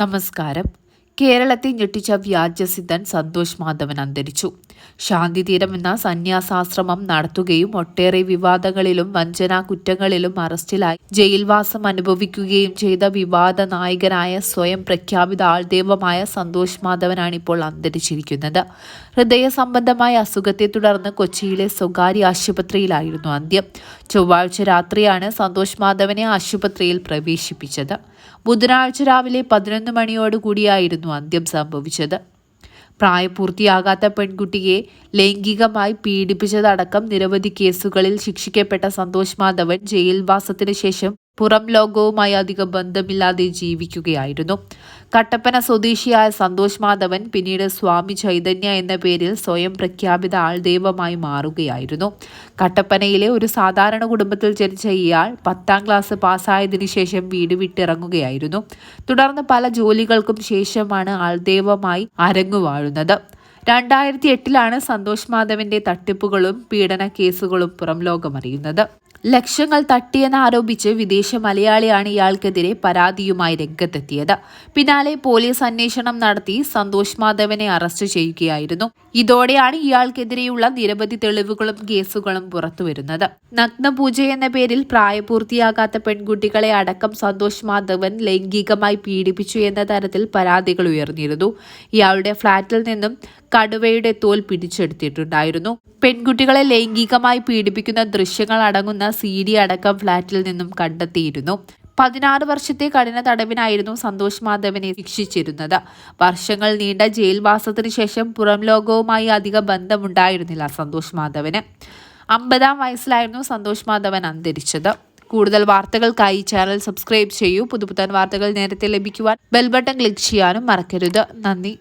നമസ്കാരം. കേരളത്തെ ഞെട്ടിച്ച വ്യാജസിദ്ധൻ സന്തോഷ് മാധവൻ അന്തരിച്ചു. ശാന്തിതീരം എന്ന സന്യാസാശ്രമം നടത്തുകയും ഒട്ടേറെ വിവാദങ്ങളിലും വഞ്ചനാ കുറ്റങ്ങളിലും അറസ്റ്റിലായി. ജയിൽവാസം അനുഭവിക്കുകയും ചെയ്ത വിവാദ നായകനായ സ്വയം പ്രഖ്യാപിത ആൾദൈവമായ സന്തോഷ് മാധവനാണ് ഇപ്പോൾ അന്തരിച്ചിരിക്കുന്നത്. ഹൃദയ സംബന്ധമായ അസുഖത്തെ തുടർന്ന് കൊച്ചിയിലെ സ്വകാര്യ ആശുപത്രിയിലായിരുന്നു അന്ത്യം. ചൊവ്വാഴ്ച രാത്രിയാണ് സന്തോഷ് മാധവനെ ആശുപത്രിയിൽ പ്രവേശിപ്പിച്ചത്. ബുധനാഴ്ച രാവിലെ പതിനൊന്ന് മണിയോടുകൂടിയായിരുന്നു അന്ത്യം സംഭവിച്ചത്. പ്രായപൂർത്തിയാകാത്ത പെൺകുട്ടിയെ ലൈംഗികമായി പീഡിപ്പിച്ചതടക്കം നിരവധി കേസുകളിൽ ശിക്ഷിക്കപ്പെട്ട സന്തോഷ് മാധവൻ ജയിൽവാസത്തിന് ശേഷം പുറം ലോകവുമായി അധികം ബന്ധമില്ലാതെ ജീവിക്കുകയായിരുന്നു. കട്ടപ്പന സ്വദേശിയായ സന്തോഷ് മാധവൻ പിന്നീട് സ്വാമി ചൈതന്യ എന്ന പേരിൽ സ്വയം പ്രഖ്യാപിത ആൾദൈവമായി മാറുകയായിരുന്നു. കട്ടപ്പനയിലെ ഒരു സാധാരണ കുടുംബത്തിൽ ജനിച്ച ഇയാൾ പത്താം ക്ലാസ് പാസ്സായതിനു ശേഷം വീട് വിട്ടിറങ്ങുകയായിരുന്നു. തുടർന്ന് പല ജോലികൾക്കും ശേഷമാണ് ആൾദൈവമായി അരങ്ങുവാഴുന്നത്. രണ്ടായിരത്തി എട്ടിലാണ് സന്തോഷ് മാധവന്റെ തട്ടിപ്പുകളും പീഡന കേസുകളും പുറം ലോകമറിയുന്നത്. ലക്ഷങ്ങൾ തട്ടിയെന്ന് ആരോപിച്ച് വിദേശ മലയാളിയാണ് ഇയാൾക്കെതിരെ പരാതിയുമായി രംഗത്തെത്തിയത്. പിന്നാലെ പോലീസ് അന്വേഷണം നടത്തി സന്തോഷ് മാധവനെ അറസ്റ്റ് ചെയ്യുകയായിരുന്നു. ഇതോടെയാണ് ഇയാൾക്കെതിരെയുള്ള നിരവധി തെളിവുകളും കേസുകളും പുറത്തുവരുന്നത്. നഗ്നപൂജ എന്ന പേരിൽ പ്രായപൂർത്തിയാകാത്ത പെൺകുട്ടികളെ അടക്കം സന്തോഷ് മാധവൻ ലൈംഗികമായി പീഡിപ്പിച്ചു എന്ന തരത്തിൽ പരാതികൾ ഉയർന്നിരുന്നു. ഇയാളുടെ ഫ്ളാറ്റിൽ നിന്നും കടുവയുടെ തോൽ പിടിച്ചെടുത്തിട്ടുണ്ടായിരുന്നു. പെൺകുട്ടികളെ ലൈംഗികമായി പീഡിപ്പിക്കുന്ന ദൃശ്യങ്ങൾ അടങ്ങുന്ന സി ഡി അടക്കം ഫ്ളാറ്റിൽ നിന്നും കണ്ടെത്തിയിരുന്നു. പതിനാറ് വർഷത്തെ കഠിന തടവിനായിരുന്നു സന്തോഷ് മാധവനെ ശിക്ഷിച്ചിരുന്നത്. വർഷങ്ങൾ നീണ്ട ജയിൽവാസത്തിനു ശേഷം പുറം ലോകവുമായി അധിക ബന്ധമുണ്ടായിരുന്നില്ല സന്തോഷ് മാധവന്. അമ്പതാം വയസ്സിലായിരുന്നു സന്തോഷ് മാധവൻ അന്തരിച്ചത്. കൂടുതൽ വാർത്തകൾക്കായി ചാനൽ സബ്സ്ക്രൈബ് ചെയ്യൂ. പുതുപുത്തൻ വാർത്തകൾ നേരത്തെ ലഭിക്കുവാൻ ബെൽബട്ടൺ ക്ലിക്ക് ചെയ്യാനും മറക്കരുത്. നന്ദി.